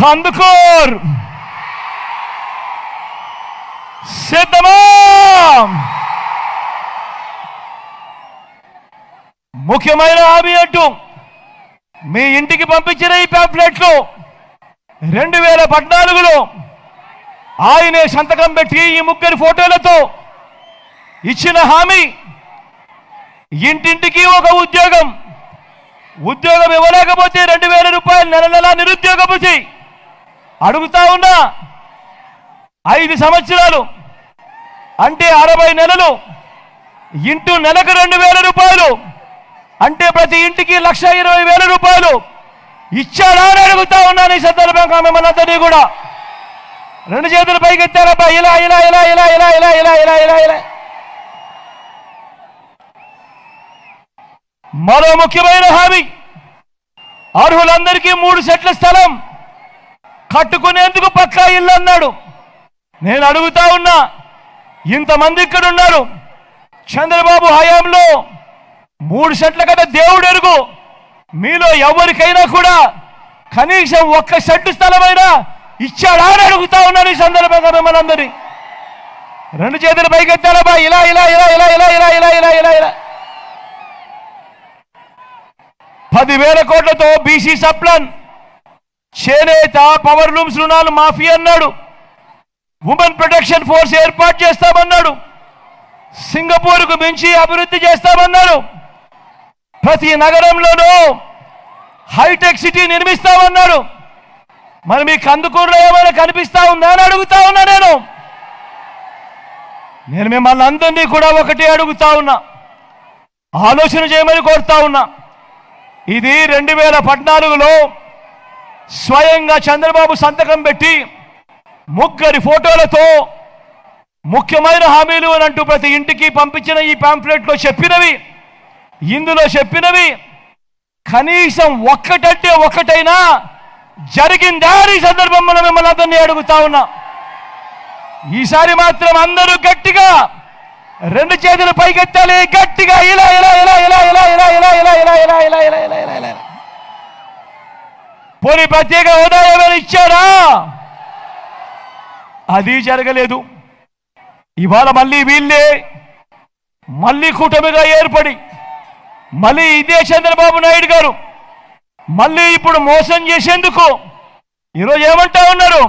కందుకూర్ సిద్ధమా? ముఖ్యమైన హామీ అంటూ మీ ఇంటికి పంపించిన ఈ ప్యాంప్లెట్లు రెండు వేల పద్నాలుగులో ఆయనే సంతకం పెట్టి ఈ ముగ్గురి ఫోటోలతో ఇచ్చిన హామీ ఇంటింటికి ఒక ఉద్యోగం. ఉద్యోగం ఇవ్వలేకపోతే రెండు వేల రూపాయలు నెల నెల నిరుద్యోగపు చేయి అడుగుతా ఉన్నా ఐదు సంవత్సరాలు అంటే అరవై నెలలు ఇంటూ నెలకు రెండు వేల రూపాయలు అంటే ప్రతి ఇంటికి లక్ష ఇరవై వేల రూపాయలు ఇచ్చాడా అని అడుగుతా ఉన్నాను ఈ సందర్భంగా మిమ్మల్ని అందరినీ కూడా. రెండు చేతులు పైకి ఎత్తారబ్బా ఇలా ఇలా ఇలా ఇలా ఇలా ఇలా ఇలా ఇలా ఇలా ఇలా. మరో ముఖ్యమైన హామీ. అర్హులందరికీ మూడు సెట్ల స్థలం. కట్టుకునేందుకు పక్కా ఇల్లు అన్నాడు నేను అడుగుతా ఉన్నా ఇంతమంది ఇక్కడ ఉన్నారు చంద్రబాబు హయాంలో మూడు షెడ్ల కదా దేవుడు ఎరుగు. మీలో ఎవరికైనా కూడా కనీసం ఒక్క సెట్టు స్థలమైనా ఇచ్చాడా అని అడుగుతా ఉన్నాను ఈ సందర్భంగా మిమ్మల్ని అందరి రెండు చేతులు పైకెత్తారబ్బా ఇలా ఇలా ఇలా ఇలా ఇలా ఇలా ఇలా ఇలా ఇలా ఇలా. పదివేల కోట్లతో బీసీ సప్లన్ చేనేత పవర్ లూమ్స్ రుణాలు మాఫీ అన్నాడు. ఉమెన్ ప్రొటెక్షన్ ఫోర్స్ ఏర్పాటు చేస్తామన్నాడు. సింగపూర్కు మించి అభివృద్ధి చేస్తామన్నాడు. ప్రతి నగరంలోనూ హైటెక్ సిటీ నిర్మిస్తామన్నాడు. మరి మీకు కందుకూరులో ఏమైనా కనిపిస్తా ఉందా అని అడుగుతా ఉన్నా నేను. నేను మిమ్మల్ని అందరినీ కూడా ఒకటి అడుగుతా ఉన్నా. ఆలోచన చేయమని కోరుతా ఉన్నా. ఇది రెండు వేల పద్నాలుగులో స్వయంగా చంద్రబాబు సంతకం పెట్టి ముగ్గురి ఫోటోలతో ముఖ్యమైన హామీలు అని అంటూ ప్రతి ఇంటికి పంపించిన ఈ పాంప్లెట్లో చెప్పినవి ఇందులో చెప్పినవి కనీసం ఒక్కటంటే ఒక్కటైనా జరిగిందా ఈ సందర్భంలో మిమ్మల్ని అతన్ని అడుగుతా ఉన్నా. ఈసారి మాత్రం అందరూ గట్టిగా రెండు చేతులు పైకెత్తాలి గట్టిగా ఇలా పోనీ ప్రత్యేక హోదా ఏమైనా ఇచ్చారా అది జరగలేదు. ఇవాళ మళ్ళీ వీళ్ళే మళ్ళీ కూటమిగా ఏర్పడి మళ్ళీ ఇదే చంద్రబాబు నాయుడు గారు మళ్ళీ ఇప్పుడు మోసం చేసేందుకు ఈరోజు ఏమంటా ఉన్నారు?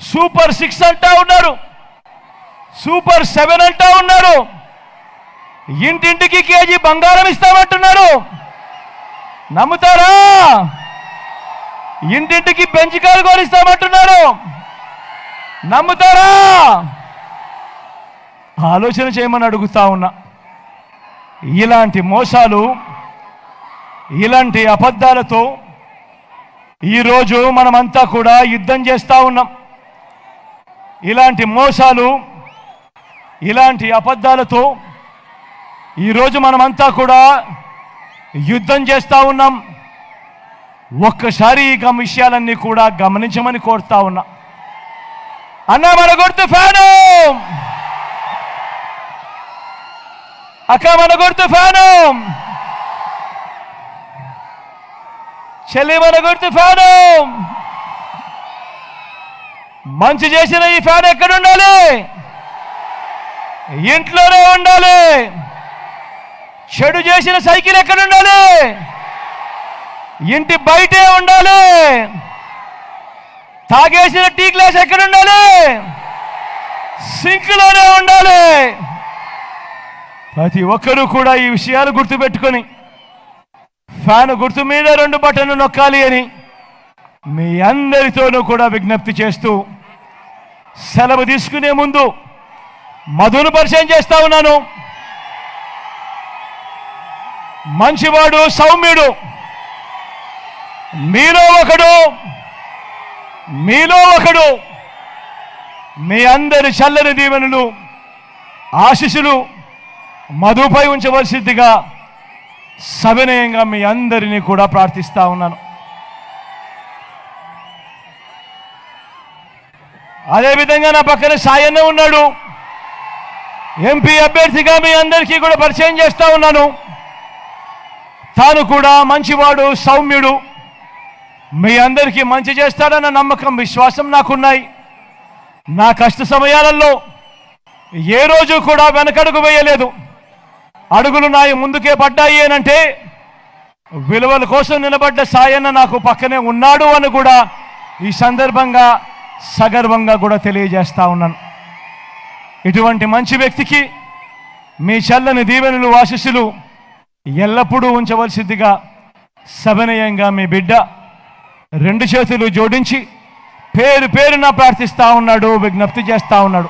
సూపర్ సిక్స్ అంటా ఉన్నారు. సూపర్ సెవెన్ అంటా ఉన్నారు. ఇంటింటికి కేజీ బంగారం ఇస్తామంటున్నారు. నమ్ముతారా? ఇంటింటికి పెంచికాలు కొనిస్తామంటున్నారు. నమ్ముతారా? ఆలోచన చేయమని అడుగుతా ఉన్నా. ఇలాంటి మోసాలు ఇలాంటి అబద్ధాలతో ఈరోజు మనమంతా కూడా యుద్ధం చేస్తూ ఉన్నాం. ఇలాంటి మోసాలు ఇలాంటి అబద్ధాలతో ఈరోజు మనమంతా కూడా యుద్ధం చేస్తూ ఉన్నాం. ఒక్కసారి ఈ గమ విషయాలన్నీ కూడా గమనించమని కోరుతా ఉన్నా. అన్న మన గుర్తు ఫ్యాను! అక్క మన గుర్తు ఫ్యాను! చెల్లి మన గుర్తు ఫ్యాను! మంచి చేసిన ఈ ఫ్యాన్ ఎక్కడ ఉండాలి ఇంట్లోనే ఉండాలి! చెడు చేసిన సైకిల్ ఎక్కడ ఉండాలి ఇంటి బయటే ఉండాలి. తాగేసిన టీ గ్లాస్ ఎక్కడ ఉండాలి సింక్లోనే ఉండాలి. ప్రతి ఒక్కరూ కూడా ఈ విషయాలు గుర్తుపెట్టుకొని ఫ్యాన్ గుర్తు మీద రెండు బటన్లు నొక్కాలి అని మీ అందరితోనూ కూడా విజ్ఞప్తి చేస్తూ సెలవు తీసుకునే ముందు మధును పరిచయం చేస్తా ఉన్నాను. మంచివాడు సౌమ్యుడు. మీలో ఒకడు మీలో ఒకడు మీ అందరి చల్లని దీవెనలు ఆశీస్సులు మధుపై ఉంచవలసిందిగా సవినయంగా మీ అందరినీ కూడా ప్రార్థిస్తా ఉన్నాను. అదేవిధంగా నా పక్కన సాయన్న ఉన్నాడు. ఎంపీ అభ్యర్థిగా మీ అందరికీ కూడా పరిచయం చేస్తా ఉన్నాను. తాను కూడా మంచివాడు సౌమ్యుడు. మీ అందరికీ మంచి చేస్తాడన్న నమ్మకం విశ్వాసం నాకున్నాయి. నా కష్ట సమయాలలో ఏ రోజు కూడా వెనకడుగు వేయలేదు. అడుగులు నాయి ముందుకే పడ్డాయి అనంటే విలువల కోసం నిలబడ్డ సాయన్న నాకు పక్కనే ఉన్నాడు అని కూడా ఈ సందర్భంగా సగర్వంగా కూడా తెలియజేస్తా ఉన్నాను. ఇటువంటి మంచి వ్యక్తికి మీ చల్లని దీవెనలు ఆశీస్సులు ఎల్లప్పుడూ ఉంచవలసిందిగా సవినయంగా మీ బిడ్డ రెండు చేతులు జోడించి పేరు పేరున ప్రార్థిస్తా ఉన్నాడు విజ్ఞప్తి చేస్తూ ఉన్నాడు.